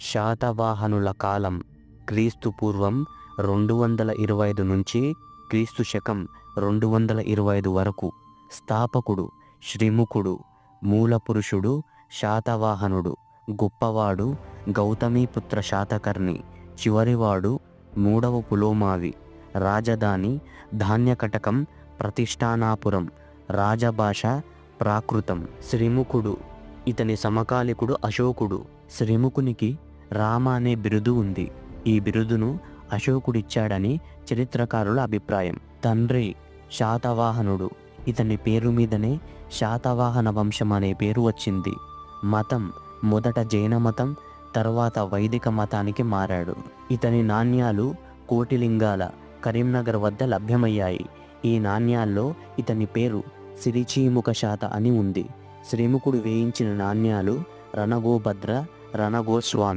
శాతవాహనుల కాలం క్రీస్తు పూర్వం రెండు వందల ఇరవై ఐదు నుంచి క్రీస్తు శకం రెండు వందల ఇరవై ఐదు వరకు స్థాపకుడు శ్రీముఖుడు మూలపురుషుడు శాతవాహనుడు గొప్పవాడు గౌతమీపుత్ర శాతకర్ణి చివరివాడు మూడవ పులోమావి రాజధాని ధాన్యకటకం ప్రతిష్టానాపురం రాజభాష ప్రాకృతం శ్రీముఖుడు ఇతని సమకాలికుడు అశోకుడు శ్రీముఖునికి రామ అనే బిరుదు ఉంది. ఈ బిరుదును అశోకుడిచ్చాడని చరిత్రకారుల అభిప్రాయం. తండ్రి శాతవాహనుడు. ఇతని పేరు మీదనే శాతవాహన వంశం అనే పేరు వచ్చింది. మతం మొదట జైన మతం తర్వాత వైదిక మతానికి మారాడు. ఇతని నాణ్యాలు కోటిలింగాల కరీంనగర్ వద్ద లభ్యమయ్యాయి. ఈ నాణ్యాల్లో ఇతని పేరు సిరిచీముఖ శాత అని ఉంది. శ్రీముఖుడు వేయించిన నాణ్యాలు రణగోభద్ర రణగోస్వామి.